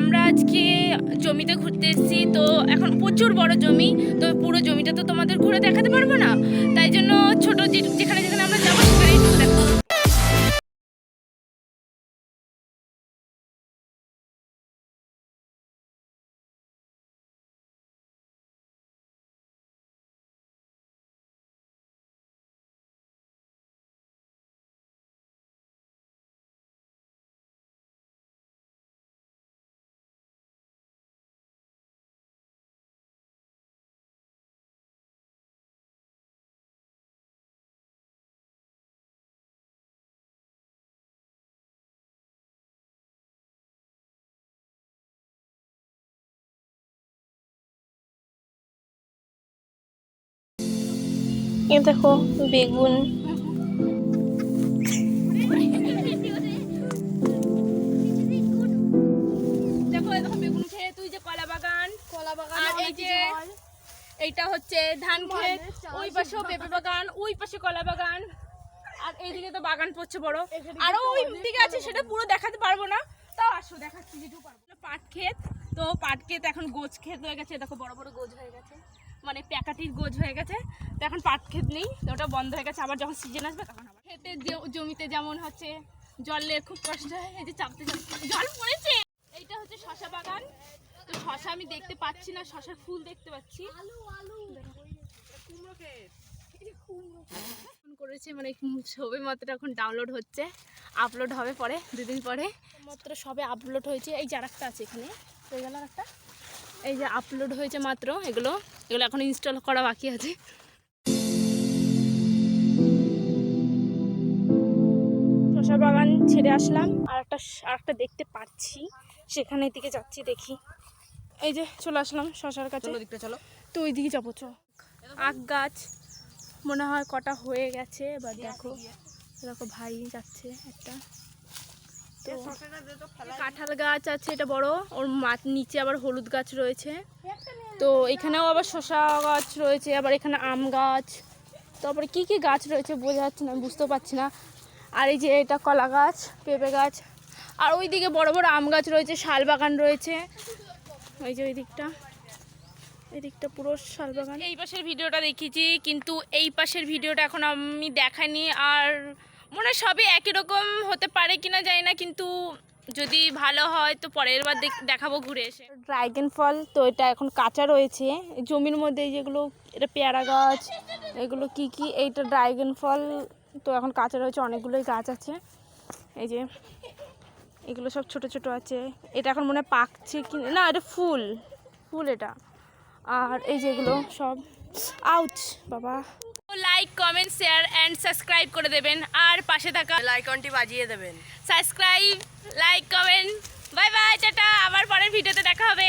আমরা আজকে জমিতে ঘুরতে এসেছি, তো এখন প্রচুর বড় জমি, তো পুরো জমিটা তো তোমাদের ঘুরে দেখাতে পারব না। তাই জন্য ছোটো যেখানে যেখানে আর এই যে এইটা হচ্ছে ধান ক্ষেত ওই পাশেও পেঁপে বাগান ওই পাশে কলা বাগান। আর এইদিকে তো বাগান পড়ছে বড়। এখানে আরও ওই দিকে আছে সেটা পুরো দেখাতে পারব না। তাও আসো দেখাচ্ছি যেটুকু পারব। পাট ক্ষেত তো পাট ক্ষেত এখন গোছ ক্ষেত হয়ে গেছে দেখো বড় বড় গোছ হয়ে গেছে। মানে প্যাকাটির গোজ হয়ে গেছে। তো এখন পাট ক্ষেত নেই তো ওটা বন্ধ হয়ে গেছে। আবার যখন সিজন আসবে তখন আবার ক্ষেতের যে- জমিতে যেমন হচ্ছে জলের খুব কষ্ট হয় এই যে চাপতে চাপতে জল পড়েছে। এইটা হচ্ছে শশা বাগান। তো শশা আমি দেখতে পাচ্ছি না শশার ফুল দেখতে পাচ্ছি। আলু আলু। ফোন করেছে মানে ছবি মাত্র এখন ডাউনলোড হচ্ছে। আপলোড হবে পরে দুদিন পরে। মাত্র সবে আপলোড হয়েছে। এই যে আরেকটা আছে এখানে। হয়ে গেল একটা এই যে আপলোড হয়েছে মাত্র এগুলো এগুলো এখন ইনস্টল করা বাকি আছে। শশা বাগান ছেড়ে আসলাম আর একটা আর একটা দেখতে পাচ্ছি। সেখানে দিকে যাচ্ছি দেখি। এই যে চলে আসলাম শশার কাছে। চলো তো ওই দিকে যাব চ। আখ গাছ মনে হয় কটা হয়ে গেছে এবার দেখো। দেখো ভাই যাচ্ছে একটা। কাঁঠাল গাছ আছে, এটা বড়। ওর মাঠ নিচে আবার হলুদ গাছ রয়েছে। তো এখানেও আবার শসা গাছ রয়েছে, আবার এখানে আম গাছ। তারপরে কি কি গাছ রয়েছে বোঝা যাচ্ছে না বুঝতেও পারছি না। আর এই যে এটা কলা গাছ, পেঁপে গাছ। আর ওই দিকে বড় বড় আম গাছ রয়েছে, শাল বাগান রয়েছে। ওই যে ওই দিকটা। এই দিকটা পুরো শাল বাগান। এই পাশের ভিডিওটা দেখিয়েছি, কিন্তু এই পাশের ভিডিওটা এখন আমি দেখাইনি। আর মনে সবই একই রকম হতে পারে কিনা জানি না, কিন্তু যদি ভালো হয় তো পরের বার দেখ- দেখাবো ঘুরে এসে। ড্রাগন ফল, তো এটা এখন কাঁচা রয়েছে। জমির মধ্যে যেগুলো, এটা পেয়ারা গাছ, এগুলো কি কি, এইটা ড্রাগন ফল, তো এখন কাঁচা রয়েছে, অনেকগুলোই গাছ আছে। এই যে, এগুলো সব ছোট ছোট আছে। এটা এখন মনে পাকছে কি না, এটা ফুল ফুল এটা। আর এই যেগুলো সব, আউচ, বাবা। Like comment share and subscribe করে দেবেন। আর পাশে থাকা আইকনটি বাজিয়ে দেবেন। Subscribe like comment bye bye tata. আবার পরের ভিডিওতে দেখা হবে।